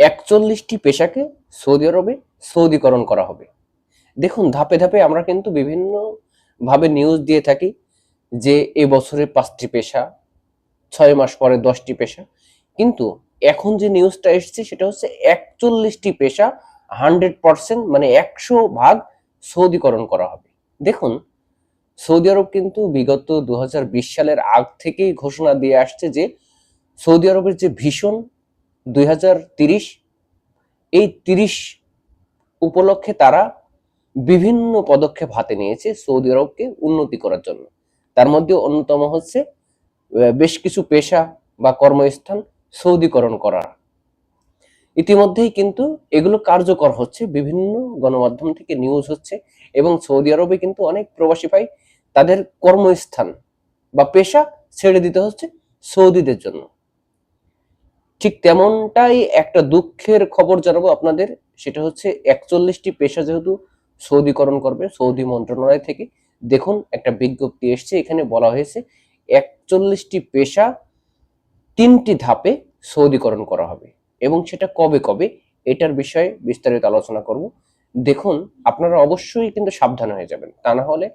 একচল্লিশটি পেশাকে সৌদি আরবে সৌদিকরণ করা হবে। দেখুন, ধাপে ধাপে আমরা কিন্তু বিভিন্ন ভাবে নিউজ দিয়ে থাকি যে এ বছরে পাঁচটি পেশা, ছয় মাস পরে দশটি পেশা। কিন্তু এখন যে নিউজটা এসেছে, সেটা হচ্ছে একচল্লিশটি পেশা হান্ড্রেড পার্সেন্ট মানে একশো ভাগ সৌদিকরণ করা হবে। দেখুন, সৌদি আরব কিন্তু বিগত দু হাজার বিশ সালের আগ থেকেই ঘোষণা দিয়ে আসছে যে সৌদি আরবের যে ভীষণ দুই এই তিরিশ উপলক্ষে তারা বিভিন্ন পদক্ষেপ হাতে নিয়েছে সৌদি আরবকে উন্নতি করার জন্য। তার মধ্যে অন্যতম হচ্ছে বেশ কিছু পেশা বা কর্মস্থান সৌদিকরণ করা। ইতিমধ্যেই কিন্তু এগুলো কার্যকর হচ্ছে, বিভিন্ন গণমাধ্যম থেকে নিউজ হচ্ছে এবং সৌদি আরবে কিন্তু অনেক প্রবাসী ভাই তাদের কর্মস্থান বা পেশা ছেড়ে দিতে হচ্ছে সৌদিদের জন্য। ঠিক তেমনটাই একটা দুঃখের খবর জানাব আপনাদের, সেটা হচ্ছে একচল্লিশটি পেশা যেহেতু সৌদিকরণ করবে, সৌদি মন্ত্রণালয় থেকে। দেখুন, একটা বিজ্ঞপ্তি এসছে, এখানে বলা হয়েছে একচল্লিশটি পেশা তিনটি ধাপে সৌদিকরণ করা হবে। এবং সেটা কবে কবে, এটার বিষয়ে বিস্তারিত আলোচনা করব। দেখুন, আপনারা অবশ্যই কিন্তু সাবধান হয়ে যাবেন। তা না হলে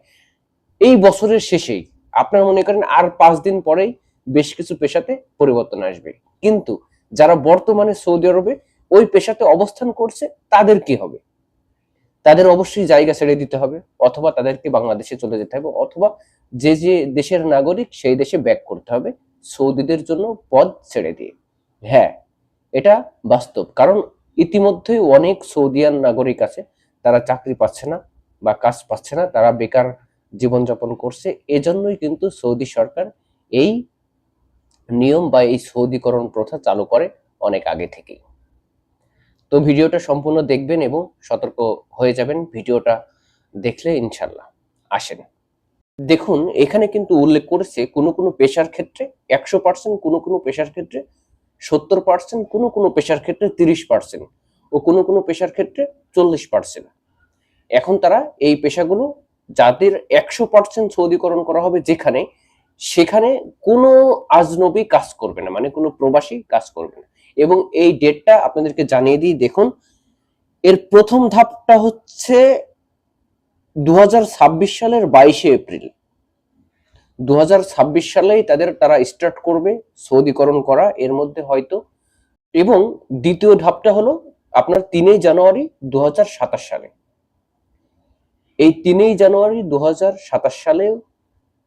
এই বছরের শেষেই আপনারা মনে করেন আর পাঁচ দিন পরেই বেশ কিছু পেশাতে পরিবর্তন আসবে। কিন্তু যারা বর্তমানে সৌদি আরবে ওই পেশাতে অবস্থান করছে, তাদের কি হবে? তাদের অবশ্যই জায়গা ছেড়ে দিতে হবে, অথবা তাদেরকে বাংলাদেশে চলে যেতে হবে, অথবা যে যে দেশের নাগরিক সেই দেশে ব্যাক করতে হবে, সৌদিদের জন্য পদ ছেড়ে দিয়ে। হ্যাঁ এটা বাস্তব। কারণ ইতিমধ্যেই অনেক সৌদিয়ান নাগরিক আছে, তারা চাকরি পাচ্ছে না বা কাজ পাচ্ছে না, তারা বেকার জীবনযাপন করছে। এজন্যই কিন্তু সৌদি সরকার এই নিয়ম বা এই সৌদিকরণ প্রথা চালু করে অনেক আগে থেকেই। তো ভিডিওটা সম্পূর্ণ দেখবেন এবং সতর্ক হয়ে যাবেন। ভিডিওটা দেখলে ইনশাল্লাহ আসেন। দেখুন, এখানে কিন্তু উল্লেখ করেছে কোনো কোনো পেশার ক্ষেত্রে একশো পার্সেন্ট, কোনো কোনো পেশার ক্ষেত্রে সত্তর পার্সেন্ট, কোনো কোনো পেশার ক্ষেত্রে তিরিশ পার্সেন্ট ও কোনো কোনো পেশার ক্ষেত্রে চল্লিশ পার্সেন্ট। এখন তারা এই পেশাগুলো যাদের একশো পার্সেন্ট সৌদিকরণ করা হবে যেখানে সেখানে কোনো আজনবী কাজ করবে না মানে কোনো প্রবাসী কাজ করবে না। এবং এই ডেটটা আপনাদেরকে জানিয়ে দিই, দেখুন, এর প্রথম ধাপটা হচ্ছে দুহাজার ছাব্বিশ সালের বাইশে এপ্রিল। দুহাজার ছাব্বিশ সালেই তাদের তারা স্টার্ট করবে সৌদিকরণ করা, এর মধ্যে হয়তো। এবং দ্বিতীয় ধাপটা হলো আপনার তিনই জানুয়ারি দু হাজার সাতাশ সালে। এই তিনই জানুয়ারি দু হাজার সাতাশ সালে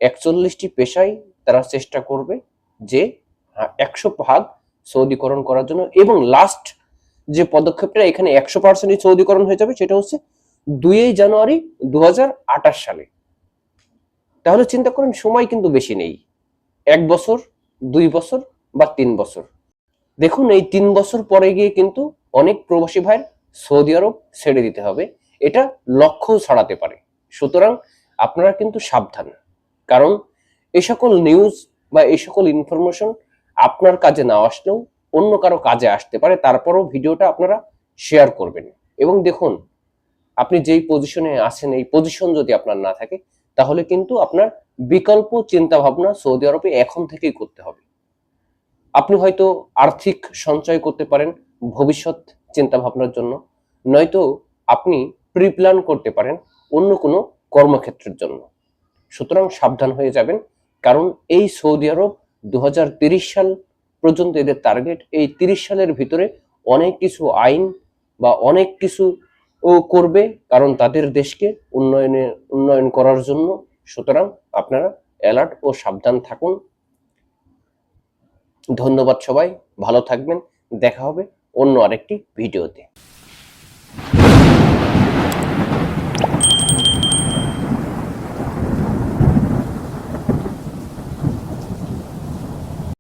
একচল্লিশটি পেশায় তারা চেষ্টা করবে যে একশো ভাগ সৌদিকরণ করার জন্য এবং লাস্ট যে পদক্ষেপটা এখানে একশো পার্সেন্টই সৌদিকরণ হয়ে যাবে সেটা হচ্ছে দুই জানুয়ারি দু হাজার আঠাশ সালে। তাহলে চিন্তা করেন, সময় কিন্তু বেশি নেই। এক বছর, দুই বছর বা তিন বছর। দেখুন, এই তিন বছর পরে গিয়ে কিন্তু অনেক প্রবাসী ভাইয়ের সৌদি আরব ছেড়ে দিতে হবে। এটা লক্ষ্য ছাড়াতে পারে। সুতরাং আপনারা কিন্তু সাবধান। কারণ এই সকল নিউজ বা এই সকল ইনফরমেশন আপনার কাজে না আসলেও অন্য কারও কাজে আসতে পারে, তারপরও ভিডিওটা আপনারা শেয়ার করবেন। এবং দেখুন, আপনি যেই পজিশনে আছেন, এই পজিশন যদি আপনার না থাকে, তাহলে কিন্তু আপনার বিকল্প চিন্তা ভাবনা সৌদি আরবে এখন থেকেই করতে হবে। আপনি হয়তো আর্থিক সঞ্চয় করতে পারেন ভবিষ্যৎ চিন্তা ভাবনার জন্য, নয়তো আপনি প্রিপ্ল্যান করতে পারেন অন্য কোনো কর্মক্ষেত্রের জন্য। সুতরাং সাবধান হয়ে যাবেন। কারণ এই সৌদি আরব দু সাল পর্যন্ত এদের টার্গেট এই তিরিশ সালের ভিতরে অনেক কিছু আইন বা অনেক কিছু ও করবে কারণ তাদের দেশকে উন্নয়নে, উন্নয়ন করার জন্য। সুতরাং আপনারা অ্যালার্ট ও সাবধান থাকুন। ধন্যবাদ সবাই, ভালো থাকবেন। দেখা হবে অন্য আরেকটি ভিডিওতে।